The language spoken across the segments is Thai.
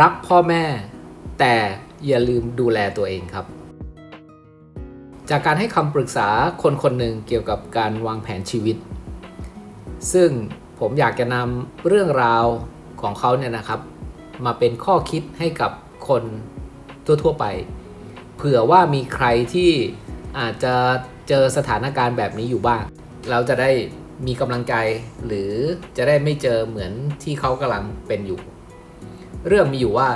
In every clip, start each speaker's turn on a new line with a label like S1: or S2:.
S1: รักพ่อแม่ แต่อย่าลืมดูแลตัวเองครับ จากการให้คำปรึกษาคนคนหนึ่งเกี่ยวกับการวางแผนชีวิต ซึ่งผมอยากจะนำเรื่องราวของเขาเนี่ยนะครับ มาเป็นข้อคิดให้กับคนทั่วๆไป เผื่อว่ามีใครที่อาจจะเจอสถานการณ์แบบนี้อยู่บ้าง เราจะได้มีกำลังใจหรือจะได้ไม่เจอเหมือนที่เขากำลังเป็นอยู่ เรื่องมีอยู่ว่า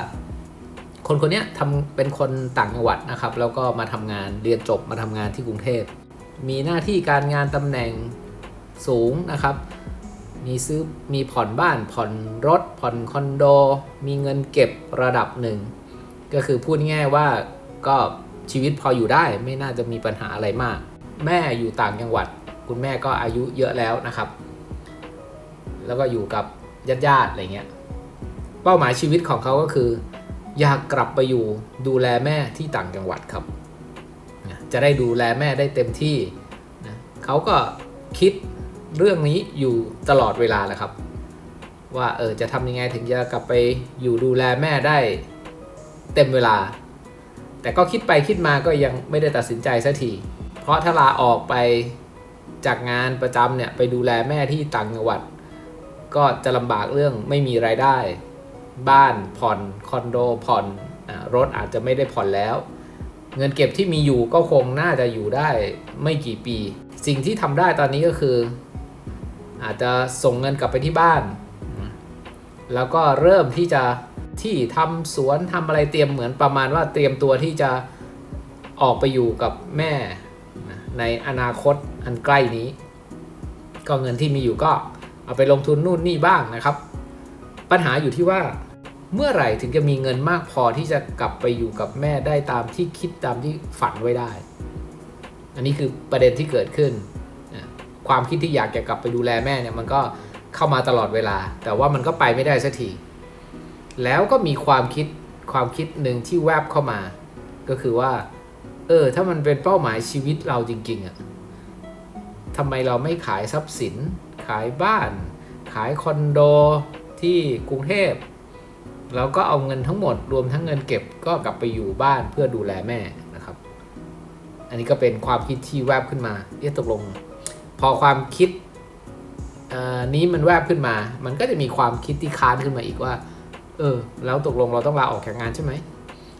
S1: คนคนนี้ทำเป็นคนต่างจังหวัดนะครับ แล้วก็มาทำงานเรียนจบมาทำงานที่กรุงเทพ มีหน้าที่การงานตำแหน่งสูงนะครับ มีซื้อมีผ่อนบ้านผ่อนรถ ผ่อนคอนโด มีเงินเก็บระดับหนึ่ง ก็คือพูดง่ายว่าก็ชีวิตพออยู่ได้ไม่น่าจะมีปัญหาอะไรมาก แม่อยู่ต่างจังหวัด คุณแม่ก็อายุเยอะแล้วนะครับ แล้วก็อยู่กับญาติๆอะไรเงี้ย เป้าหมายชีวิตของเขาก็คือ อยากกลับไปอยู่ดูแลแม่ที่ต่างจังหวัดครับ จะได้ดูแลแม่ได้เต็มที่นะเขาก็คิดเรื่องนี้อยู่ตลอดเวลาแหละครับ ว่าเออจะทำยังไงถึงจะกลับไปอยู่ดูแลแม่ได้เต็มเวลา แต่ก็คิดไปคิดมาก็ยังไม่ได้ตัดสินใจสักทีเพราะถ้าลาออกไปจากงานประจำเนี่ยไปดูแลแม่ที่ต่างจังหวัด ก็จะลำบากเรื่องไม่มีรายได้ บ้านผ่อนคอนโดผ่อนรถอาจจะไม่ได้ผ่อนแล้ว เงินเก็บที่มีอยู่ก็คงน่าจะอยู่ได้ไม่กี่ปี สิ่งที่ทำได้ตอนนี้ก็คือ อาจจะส่งเงินกลับไปที่บ้าน แล้วก็เริ่มที่จะที่ทำสวนทำอะไรเตรียมเหมือนประมาณว่าเตรียมตัวที่จะออกไปอยู่กับแม่ในอนาคตอันใกล้นี้ ก็เงินที่มีอยู่ก็เอาไปลงทุนนู่นนี่บ้างนะครับ ปัญหาอยู่ที่ว่า เมื่อไหร่ถึงจะมีเงินมากพอที่จะกลับไปอยู่กับแม่ได้ตามที่คิดตามที่ฝันไว้ได้ อันนี้คือประเด็นที่เกิดขึ้น ความคิดที่อยากจะกลับไปดูแลแม่เนี่ยมันก็เข้ามาตลอดเวลา แต่ว่ามันก็ไปไม่ได้สักที แล้วก็มีความคิดความคิดหนึ่งที่แวบเข้ามา ก็คือว่า เออ ถ้ามันเป็นเป้าหมายชีวิตเราจริง ๆอะทำไมเราไม่ขายทรัพย์สิน ขายบ้าน ขายคอนโดที่กรุงเทพ แล้วก็เอาเงินทั้งหมดรวมทั้งเงินเก็บก็กลับไปอยู่บ้านเพื่อดูแลแม่นะครับ อันนี้ก็เป็นความคิดที่แวบขึ้นมาเอ๊ะตกลง พอความคิดนี้มันแวบขึ้นมา มันก็จะมีความคิดที่ค้านขึ้นมาอีกว่า เออ แล้วตกลงเราต้องลาออกจากงานใช่ไหม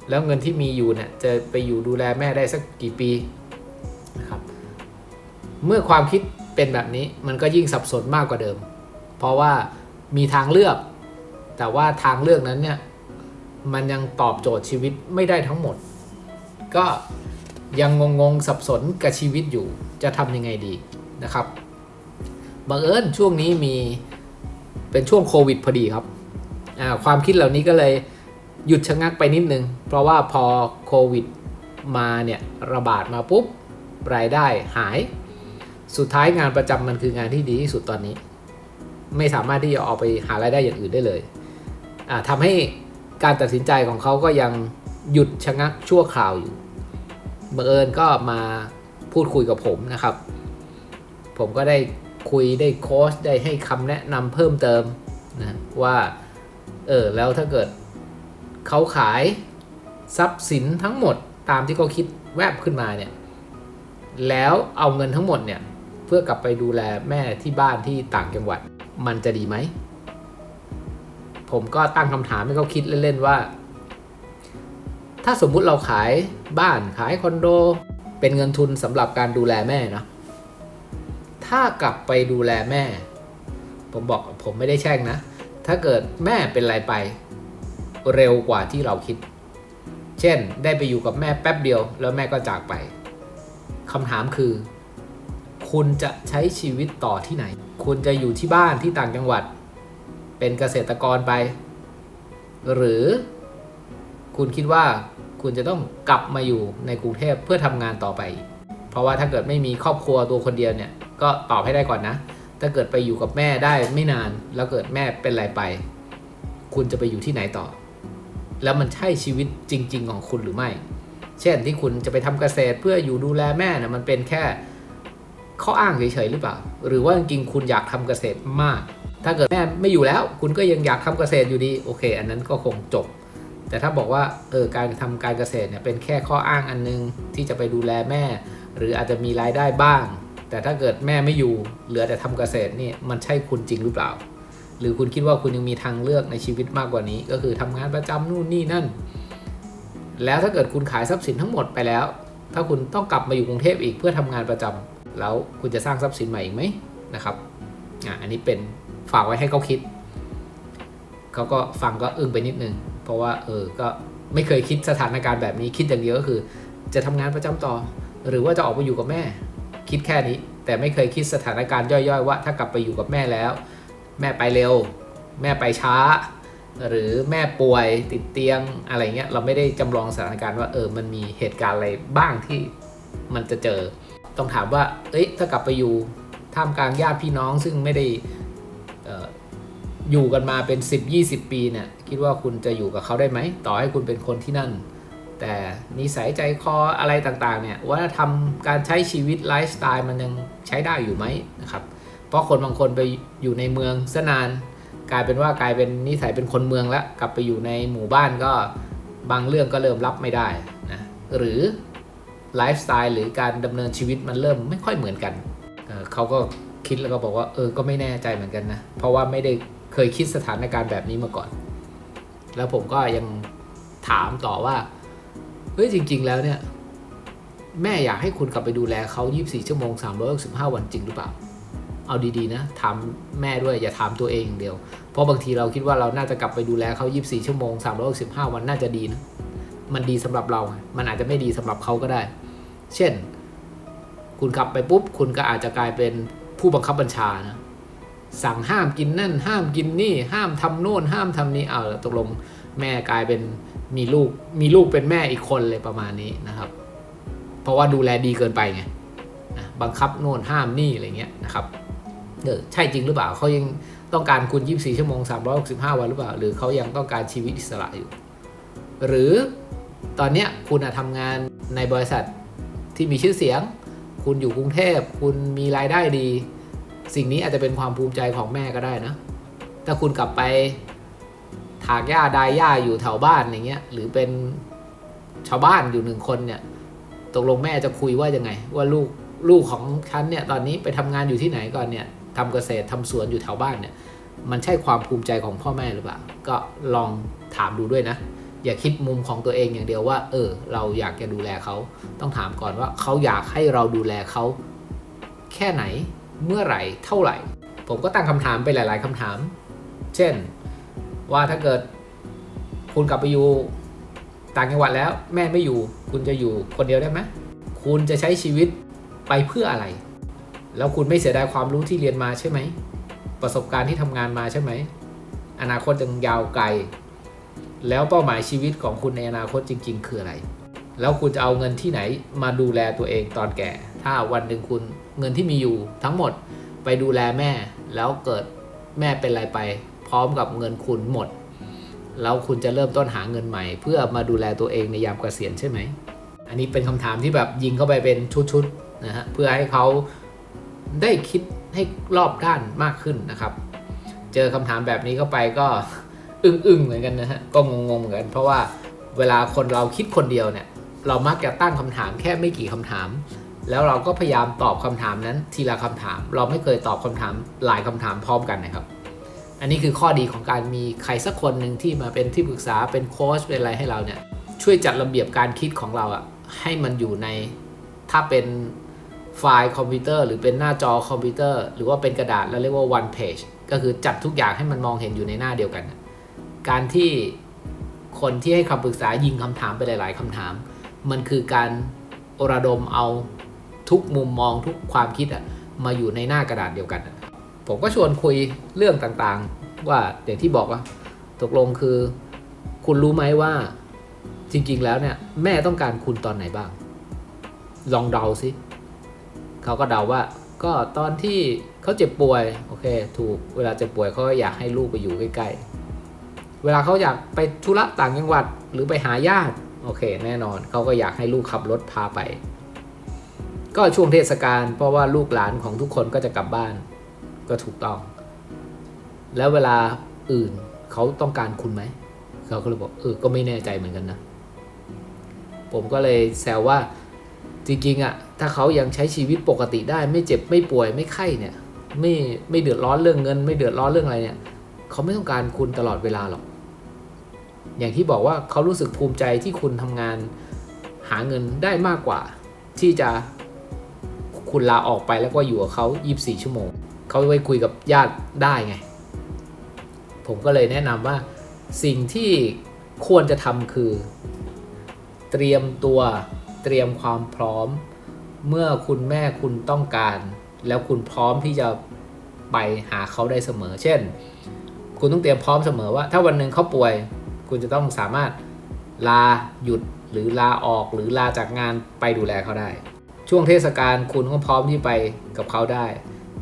S1: แล้วเงินที่มีอยู่เนี่ยจะไปอยู่ดูแลแม่ได้สักกี่ปีนะครับ เมื่อความคิดเป็นแบบนี้มันก็ยิ่งสับสนมากกว่าเดิม เพราะว่ามีทางเลือก แต่ว่าทางเลือกนั้นเนี่ยมันยังตอบโจทย์ชีวิตไม่ได้ทั้งหมด ก็ยังงงๆสับสนกับชีวิตอยู่จะทำยังไงดีนะครับบังเอิญช่วงนี้มีเป็นช่วงโควิดพอดีครับความคิดเหล่านี้ก็เลยหยุดชะงักไปนิดนึง เพราะว่าพอโควิดมาเนี่ยระบาดมาปุ๊บ รายได้หาย สุดท้ายงานประจำมันคืองานที่ดีที่สุดตอนนี้ ไม่สามารถที่จะออกไปหารายได้อย่างอื่นได้เลย อ่าทำให้การตัดสินใจของเขาก็ยังหยุดชะงักชั่วคราวอยู่บังเอิญก็มาพูดคุยกับผมนะครับ ผมก็ได้คุยได้โค้ชได้ให้คำแนะนำเพิ่มเติมนะว่า เออ แล้วถ้าเกิดเขาขายทรัพย์สินทั้งหมดตามที่เขาคิดแวบขึ้นมาเนี่ย แล้วเอาเงินทั้งหมดเนี่ย เพื่อกลับไปดูแลแม่ที่บ้านที่ต่างจังหวัด มันจะดีไหม ผมก็ตั้งคำถามให้เขาคิดเล่นๆว่า ถ้าสมมุติเราขายบ้านขายคอนโด เป็นเงินทุนสำหรับการดูแลแม่เนาะถ้ากลับไปดูแลแม่ ผมบอกผมไม่ได้แช่งนะ ถ้าเกิดแม่เป็นอะไรไป เร็วกว่าที่เราคิด เช่น ได้ไปอยู่กับแม่แป๊บเดียว แล้วแม่ก็จากไปคำถามคือ คุณจะใช้ชีวิตต่อที่ไหน คุณจะอยู่ที่บ้านที่ต่างจังหวัด เป็นเกษตรกรไป หรือคุณคิดว่าคุณจะต้องกลับมาอยู่ในกรุงเทพเพื่อทำงานต่อไป เพราะว่าถ้าเกิดไม่มีครอบครัวตัวคนเดียวเนี่ยก็ตอบให้ได้ก่อนนะ ถ้าเกิดไปอยู่กับแม่ได้ไม่นาน แล้วเกิดแม่เป็นอะไรไป คุณจะไปอยู่ที่ไหนต่อ แล้วมันใช่ชีวิตจริง ๆ ของคุณหรือไม่ เช่นที่คุณจะไปทำเกษตรเพื่ออยู่ดูแลแม่นะมันเป็นแค่ข้ออ้างเฉยๆหรือเปล่า หรือว่าจริงๆคุณอยากทำเกษตรมาก ถ้าเกิดแม่ไม่อยู่แล้ว คุณก็ยังอยากทำเกษตรอยู่ดีโอเค อันนั้นก็คงจบ แต่ถ้าบอกว่าเออการทำการเกษตรเนี่ยเป็นแค่ข้ออ้างอันนึงที่จะไปดูแลแม่ หรืออาจจะมีรายได้บ้าง แต่ถ้าเกิดแม่ไม่อยู่เหลือแต่ทำเกษตรนี่มันใช่คุณจริงหรือเปล่า หรือคุณคิดว่าคุณยังมีทางเลือกในชีวิตมากกว่านี้ ก็คือทำงานประจำนู่นนี่นั่น แล้วถ้าเกิดคุณขายทรัพย์สินทั้งหมดไปแล้ว ถ้าคุณต้องกลับมาอยู่กรุงเทพอีกเพื่อทำงานประจำแล้วคุณจะสร้างทรัพย์สินใหม่อีกไหมนะครับอะอันนี้เป็น ฝากไว้ให้เขาคิด เขาก็ฟังก็อึ้งไปนิดนึง เพราะว่า เออ ก็ไม่เคยคิดสถานการณ์แบบนี้คิดอย่างเดียวก็คือ จะทำงานประจำต่อ หรือว่าจะออกไปอยู่กับแม่ คิดแค่นี้ แต่ไม่เคยคิดสถานการณ์ย่อยๆว่า ถ้ากลับไปอยู่กับแม่แล้ว แม่ไปเร็ว แม่ไปช้า หรือแม่ป่วยติดเตียงอะไรเงี้ยเราไม่ได้จำลองสถานการณ์ว่าเออมันมีเหตุการณ์อะไรบ้างที่มันจะเจอ ต้องถามว่า เอ้ยถ้ากลับไปอยู่ท่ามกลางญาติพี่น้องซึ่งไม่ได้ อยู่กันมาเป็น 10-20 ปีเนี่ยคิดว่าคุณจะอยู่กับเขาได้ไหม ต่อให้คุณเป็นคนที่นั่น แต่นิสัยใจคออะไรต่างๆเนี่ยว่าทำการใช้ชีวิตไลฟ์สไตล์มันยังใช้ได้อยู่ไหมนะครับเพราะคนบางคนไปอยู่ในเมืองซะนาน กลายเป็นว่ากลายเป็นนิสัยเป็นคนเมืองแล้วกลับไปอยู่ในหมู่บ้านก็บางเรื่องก็เริ่มรับไม่ได้นะหรือไลฟ์สไตล์หรือการดำเนินชีวิตมันเริ่มไม่ค่อยเหมือนกันเเขาก็คิดแล้วก็บอกว่าเออก็ไม่แน่ใจเหมือนกันนะเพราะว่าไม่ได้ เคยคิดสถานการณ์แบบนี้มาก่อน แล้วผมก็ยังถามต่อว่า เฮ้ยจริง ๆ แล้วเนี่ย แม่อยากให้คุณกลับไปดูแลเขา 24 ชั่วโมง 365 วันจริงหรือเปล่า เอาดีๆนะถามแม่ด้วยอย่าถามตัวเองอย่างเดียว เพราะบางทีเราคิดว่าเราน่าจะกลับไปดูแลเขา 24 ชั่วโมง 365 วันน่าจะดีนะ มันดีสำหรับเรา มันอาจจะไม่ดีสำหรับเขาก็ได้ เช่น คุณกลับไปปุ๊บ คุณก็อาจจะกลายเป็นผู้บังคับบัญชานะ สั่งห้ามกินนั่น ห้ามกินนี่ ห้ามทำโน่น ห้ามทำนี่เอาแล้วตกลงแม่กลายเป็นมีลูกมีลูกเป็นแม่อีกคนเลยประมาณนี้นะครับ เพราะว่าดูแลดีเกินไปไงบังคับโน่นห้ามนี่อะไรเงี้ยนะครับเออใช่จริงหรือเปล่าเขายังต้องการคุณ 24 ชั่วโมง 365 วันหรือเปล่า หรือเขายังต้องการชีวิตอิสระอยู่ หรือตอนเนี้ยคุณอะทำงานในบริษัทที่มีชื่อเสียง คุณอยู่กรุงเทพ คุณมีรายได้ดี สิ่งนี้อาจจะเป็นความภูมิใจของแม่ก็ได้นะ ถ้าคุณกลับไปถากหญ้าดายหญ้าอยู่แถวบ้านอย่างเงี้ย หรือเป็นชาวบ้านอยู่หนึ่งคนเนี่ย ตกลงแม่จะคุยว่ายังไง ว่าลูกลูกของฉันเนี่ยตอนนี้ไปทำงานอยู่ที่ไหนก่อนเนี่ยทำเกษตรทำสวนอยู่แถวบ้านเนี่ย มันใช่ความภูมิใจของพ่อแม่หรือเปล่า ก็ลองถามดูด้วยนะ อย่าคิดมุมของตัวเองอย่างเดียวว่า เออ เราอยากจะดูแลเขา ต้องถามก่อนว่าเขาอยากให้เราดูแลเขาแค่ไหน เมื่อไหร่เท่าไหร่ ผมก็ตั้งคำถามไปหลาย ๆคำถาม เช่นว่าถ้าเกิดคุณกลับไปอยู่ต่างจังหวัดแล้วแม่ไม่อยู่ คุณจะอยู่คนเดียวได้ไหมคุณจะใช้ชีวิตไปเพื่ออะไร แล้วคุณไม่เสียดายความรู้ที่เรียนมาใช่ไหม ประสบการณ์ที่ทำงานมาใช่ไหม อนาคตยังยาวไกล แล้วเป้าหมายชีวิตของคุณในอนาคตจริง ๆ คืออะไร แล้วคุณจะเอาเงินที่ไหนมาดูแลตัวเองตอนแก่ ถ้าวันหนึ่งคุณเงินที่มีอยู่ทั้งหมดไปดูแลแม่ แล้วเกิดแม่เป็นอะไรไป พร้อมกับเงินคุณหมด แล้วคุณจะเริ่มต้นหาเงินใหม่ เพื่อมาดูแลตัวเองในยามเกษียณใช่ไหม อันนี้เป็นคำถามที่แบบยิงเข้าไปเป็นชุดๆนะฮะเพื่อให้เขาได้คิดให้รอบด้านมากขึ้นนะครับ เจอคำถามแบบนี้เข้าไปก็อึ้งๆเหมือนกันนะฮะก็งงๆเหมือนกัน เพราะว่าเวลาคนเราคิดคนเดียวเนี่ยเรามักจะตั้งคำถามแค่ไม่กี่คำถาม แล้วเราก็พยายามตอบคำถามนั้นทีละคำถาม เราไม่เคยตอบคำถามหลายคำถามพร้อมกันนะครับ อันนี้คือข้อดีของการมีใครสักคนหนึ่งที่มาเป็นที่ปรึกษาเป็นโค้ชเป็นอะไรให้เราเนี่ยช่วยจัดระเบียบการคิดของเราอะให้มันอยู่ในถ้าเป็นไฟล์คอมพิวเตอร์หรือเป็นหน้าจอคอมพิวเตอร์ หรือว่าเป็นกระดาษเราเรียกว่า one page ก็คือจัดทุกอย่างให้มันมองเห็นอยู่ในหน้าเดียวกัน การที่คนที่ให้คำปรึกษายิงคำถามไปหลาย ๆคำถาม มันคือการระดมเอา ทุกมุมมองทุกความคิดอะมาอยู่ในหน้ากระดาษเดียวกันผมก็ชวนคุยเรื่องต่างๆ ว่าอย่างที่บอกว่าตกลงคือ คุณรู้ไหมว่าจริงๆแล้วเนี่ย แม่ต้องการคุณตอนไหนบ้าง ลองเดาสิเขาก็เดาว่า ก็ตอนที่เขาเจ็บป่วยโอเค ถูกเวลาเจ็บป่วยเขาอยากให้ลูกไปอยู่ใกล้ๆเวลาเขาอยากไปธุระต่างจังหวัดหรือไปหาญาติโอเค แน่นอนเขาก็อยากให้ลูกขับรถพาไป ก็ช่วงเทศกาลเพราะว่าลูกหลานของทุกคนก็จะกลับบ้านก็ถูกต้อง แล้วเวลาอื่นเขาต้องการคุณไหมเขาก็เลยบอกเออก็ไม่แน่ใจเหมือนกันนะ ผมก็เลยแซวว่าจริงๆอะถ้าเขายังใช้ชีวิตปกติได้ไม่เจ็บไม่ป่วยไม่ไข้เนี่ย ไม่ไม่เดือดร้อนเรื่องเงิน ไม่เดือดร้อนเรื่องอะไรเนี่ยเขาไม่ต้องการคุณตลอดเวลาหรอก อย่างที่บอกว่าเขารู้สึกภูมิใจที่คุณทำงานหาเงินได้มากกว่า ที่จะ คุณลาออกไปแล้วก็อยู่กับเขา 24 ชั่วโมง เขาไว้คุยกับญาติได้ไง ผมก็เลยแนะนำว่าสิ่งที่ควรจะทำคือ เตรียมตัวเตรียมความพร้อม เมื่อคุณแม่คุณต้องการ แล้วคุณพร้อมที่จะไปหาเขาได้เสมอ เช่น คุณต้องเตรียมพร้อมเสมอว่า ถ้าวันหนึ่งเขาป่วย คุณจะต้องสามารถลาหยุดหรือลาออกหรือลาจากงานไปดูแลเขาได้ ช่วงเทศกาลคุณก็พร้อมที่ไปกับเขาได้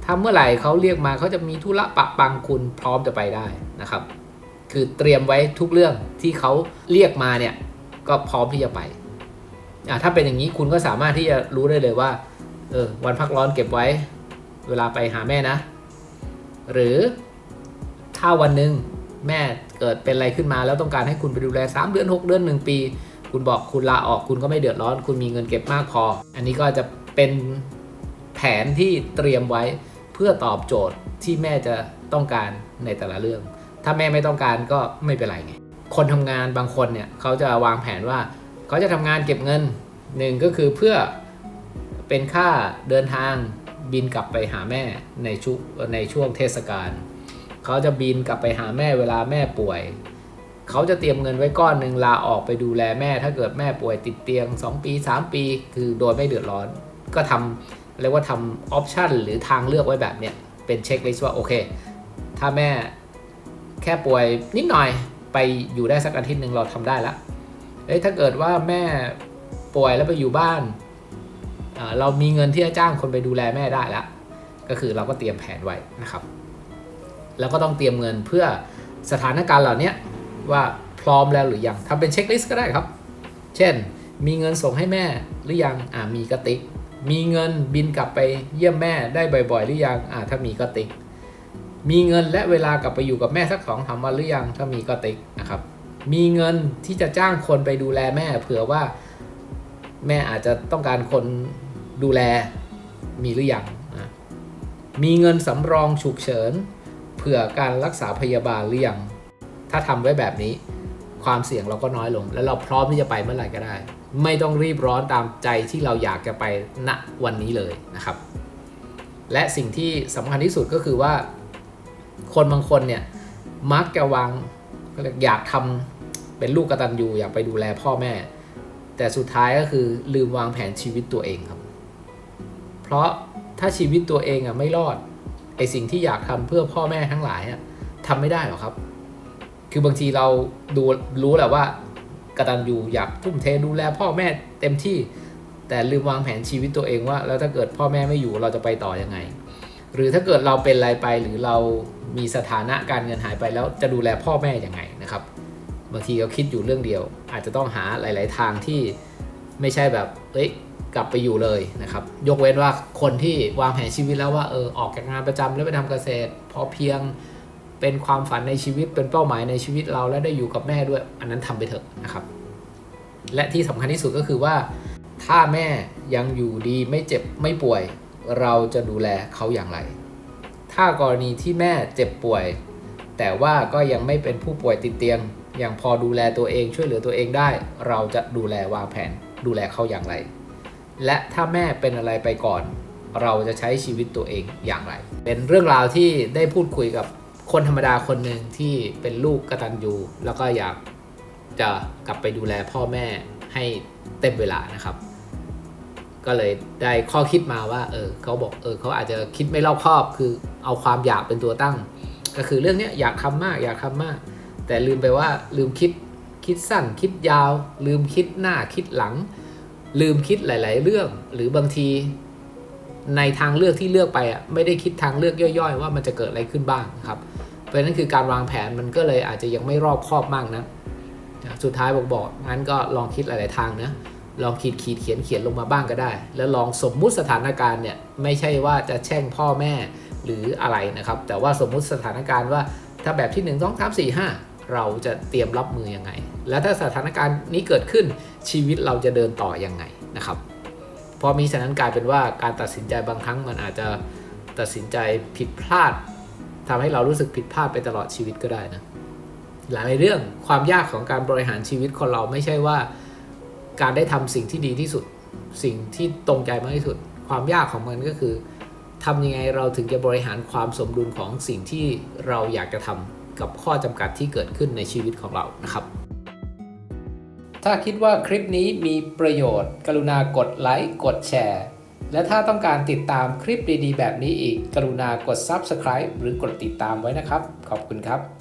S1: ถ้าเมื่อไหร่เขาเรียกมาเขาจะมีธุระปะปังคุณพร้อมจะไปได้นะครับ คือเตรียมไว้ทุกเรื่องที่เขาเรียกมาเนี่ยก็พร้อมที่จะไปอะถ้าเป็นอย่างนี้คุณก็สามารถที่จะรู้ได้เลยว่าเออวันพักร้อนเก็บไว้ เวลาไปหาแม่นะ หรือถ้าวันหนึ่งแม่เกิดเป็นอะไรขึ้นมาแล้วต้องการให้คุณไปดูแล 3 เดือน 6 เดือน 1 ปี คุณบอกคุณลาออกคุณก็ไม่เดือดร้อน คุณมีเงินเก็บมากพอ อันนี้ก็จะเป็นแผนที่เตรียมไว้เพื่อตอบโจทย์ที่แม่จะต้องการในแต่ละเรื่อง ถ้าแม่ไม่ต้องการก็ไม่เป็นไรไง คนทำงานบางคนเนี่ยเขาจะวางแผนว่าเขาจะทำงานเก็บเงินหนึ่งก็คือเพื่อเป็นค่าเดินทางบินกลับไปหาแม่ในช่วงในช่วงเทศกาลเขาจะบินกลับไปหาแม่เวลาแม่ป่วย เขาจะเตรียมเงินไว้ก้อนหนึ่งลาออกไปดูแลแม่ ถ้าเกิดแม่ป่วยติดเตียง 2 ปี 3 ปี คือโดยไม่เดือดร้อน ก็ทำเรียกว่าทำออปชันหรือทางเลือกไว้แบบเนี้ยเป็นเช็คลิสต์ว่าโอเค ถ้าแม่แค่ป่วยนิดหน่อยไปอยู่ได้สักอาทิตย์หนึ่งเราทำได้ละเอ้ยถ้าเกิดว่าแม่ป่วยแล้วไปอยู่บ้านอ่าเรามีเงินที่จะจ้างคนไปดูแลแม่ได้ละก็คือเราก็เตรียมแผนไว้นะครับ แล้วก็ต้องเตรียมเงินเพื่อสถานการณ์เหล่านี้ ว่าพร้อมแล้วหรือยังทำเป็นเช็คลิสต์ก็ได้ครับ เช่น มีเงินส่งให้แม่หรือยังอ่ามีกระติก มีเงินบินกลับไปเยี่ยมแม่ได้บ่อยๆ หรือยังอ่าถ้ามีกระติก มีเงินและเวลากลับไปอยู่กับแม่สักสองสามวันหรือยังถ้ามีกระติกนะครับ มีเงินที่จะจ้างคนไปดูแลแม่ เผื่อว่าแม่อาจจะต้องการคนดูแลมีหรือยังมีเงินสำรองฉุกเฉินเผื่อการรักษาพยาบาลหรือยัง ถ้าทำไว้แบบนี้ ความเสี่ยงเราก็น้อยลง แล้วเราพร้อมที่จะไปเมื่อไหร่ก็ได้ ไม่ต้องรีบร้อนตามใจที่เราอยากจะไปณวันนี้เลยนะครับ และสิ่งที่สำคัญที่สุดก็คือว่า คนบางคนเนี่ยมักจะวางอยากทำเป็นลูกกระตัญญูอยากไปดูแลพ่อแม่ แต่สุดท้ายก็คือลืมวางแผนชีวิตตัวเองครับ เพราะถ้าชีวิตตัวเองอะไม่รอดไอสิ่งที่อยากทำเพื่อพ่อแม่ทั้งหลายอะทำไม่ได้หรอกครับ คือบางทีเราดูรู้แหละว่ากตัญญูอยากทุ่มเทดูแลพ่อแม่เต็มที่ แต่ลืมวางแผนชีวิตตัวเองว่า แล้วถ้าเกิดพ่อแม่ไม่อยู่เราจะไปต่อยังไง หรือถ้าเกิดเราเป็นอะไรไปหรือเรามีสถานะการเงินหายไปแล้วจะดูแลพ่อแม่ยังไงนะครับ บางทีเราคิดอยู่เรื่องเดียว อาจจะต้องหาหลาย ๆ ทางที่ไม่ใช่แบบเอ้ยกลับไปอยู่เลยนะครับ ยกเว้นว่าคนที่วางแผนชีวิตแล้วว่าเออออกจากงานประจำแล้วไปทำเกษตรพอเพียง เป็นความฝันในชีวิตเป็นเป้าหมายในชีวิตเราและได้อยู่กับแม่ด้วย อันนั้นทำไปเถอะนะครับ และที่สำคัญที่สุดก็คือว่า ถ้าแม่ยังอยู่ดีไม่เจ็บไม่ป่วย เราจะดูแลเขาอย่างไร ถ้ากรณีที่แม่เจ็บป่วย แต่ว่าก็ยังไม่เป็นผู้ป่วยติดเตียง ยังพอดูแลตัวเองช่วยเหลือตัวเองได้ เราจะดูแลวางแผน ดูแลเขาอย่างไร และถ้าแม่เป็นอะไรไปก่อน เราจะใช้ชีวิตตัวเองอย่างไร เป็นเรื่องราวที่ได้พูดคุยกับ คนธรรมดาคนหนึ่งที่เป็นลูกกระตัญญูแล้วก็อยากจะกลับไปดูแลพ่อแม่ให้เต็มเวลานะครับ ก็เลยได้ข้อคิดมาว่า เออเขาบอกเออเขาอาจจะคิดไม่รอบคอบ คือเอาความอยากเป็นตัวตั้ง ก็คือเรื่องนี้อยากทำมากอยากทำมาก แต่ลืมไปว่าลืมคิดคิดสั้นคิดยาว ลืมคิดหน้าคิดหลัง ลืมคิดหลาย ๆ เรื่อง หรือบางที ในทางเลือกที่เลือกไปอะไม่ได้คิดทางเลือกย่อยๆ ว่ามันจะเกิดอะไรขึ้นบ้างครับเพราะนั้นคือการวางแผนมันก็เลยอาจจะยังไม่รอบคอบมากนะสุดท้ายบอกบอกงั้นก็ลองคิดหลาย ๆ ทางนะลองขีดขีดเขียนเขียนลงมาบ้างก็ได้ แล้วลองสมมุติสถานการณ์เนี่ยไม่ใช่ว่าจะแช่งพ่อแม่หรืออะไรนะครับ แต่ว่าสมมุติสถานการณ์ว่าถ้าแบบที่ 1 2 3 4 5 เราจะเตรียมรับมือยังไง และถ้าสถานการณ์นี้เกิดขึ้นชีวิตเราจะเดินต่อยังไงนะครับ พอมีฉะนั้นกลายเป็นว่าการตัดสินใจบางครั้งมันอาจจะตัดสินใจผิดพลาดทำให้เรารู้สึกผิดพลาดไปตลอดชีวิตก็ได้นะหลายเรื่องความยากของการบริหารชีวิตคนเราไม่ใช่ว่า การได้ทำสิ่งที่ดีที่สุด สิ่งที่ตรงใจมากที่สุด ความยากของมันก็คือทำยังไงเราถึงจะบริหารความสมดุลของสิ่งที่เราอยากจะทำกับข้อจำกัดที่เกิดขึ้นในชีวิตของเรานะครับ ถ้าคิดว่าคลิปนี้มีประโยชน์ กรุณากดไลค์กดแชร์ และถ้าต้องการติดตามคลิปดีๆ แบบนี้อีก กรุณากด Subscribe หรือกดติดตามไว้นะครับ ขอบคุณครับ